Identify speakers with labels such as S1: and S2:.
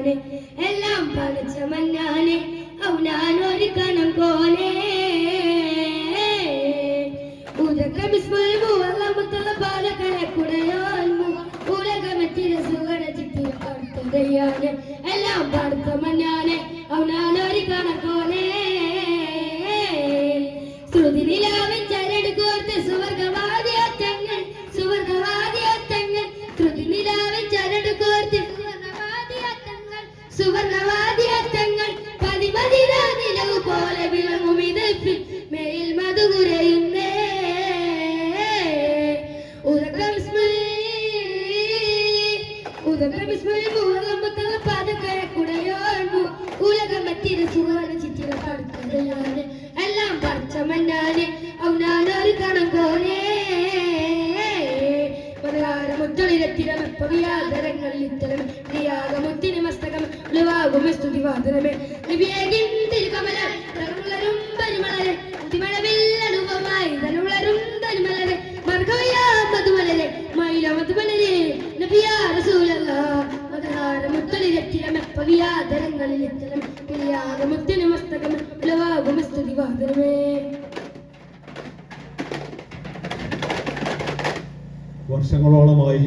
S1: മന്നാനെ എല്ലാം പഠിച്ച മന്നാനെ കണം ഉലകമെത്തിര സുഗണ ചിത്തി അടുത്തതയാണ് എല്ലാം പഠിച്ച മന്നാനെ അവനാനൊരു കണക്കോനെ ശ്രുതി നിലാവിൻ സുവർഗവാദിയോ കോർത്ത് സുവർഗവാദിയത്തങ്ങൾ സുവർഗവാദിയത്തങ്ങൾ ശ്രുതി നിലാവിൻ ചരട് സുവർഗവാദിയത്തങ്ങൾ പതിപതിരാ നിലവ് പോലെ വിളങ്ങും ഇതപ്പിൽ മേൽ മധുകുരയുന്നേ ഉദകം ഉദകം പൂർണമുത്തല പാതക്കര ഉലകം ഉലകമത്തിര സുവർണ ചിത്തിര പടുത്തതാണ് എല്ലാം പഠിച്ച മന്നാനെ അവനാനൊരു കണം കോലേ മുത്തൊളിരത്തിരമപ്പവിയാദരങ്ങളിൽ ഇത്തരം. ഉളവാകും സ്തുതിവാദനമേ കമല തരുളരും പരിമളരെ തിമഴവില്ലനുപമായി തനുളരും തനിമലരെ മർഗവയാ മധുമലരെ മൈല മധുമലരെ നബിയാ റസൂലല്ലാ മധുഹാര മുത്തൊളിരത്തിരമപ്പവിയാദരങ്ങളിൽ ഇത്തരം ക്രിയാകമുത്തിന് മസ്തകം ഉളവാകും സ്തുതിവാദനമേ
S2: വർഷങ്ങളോളമായി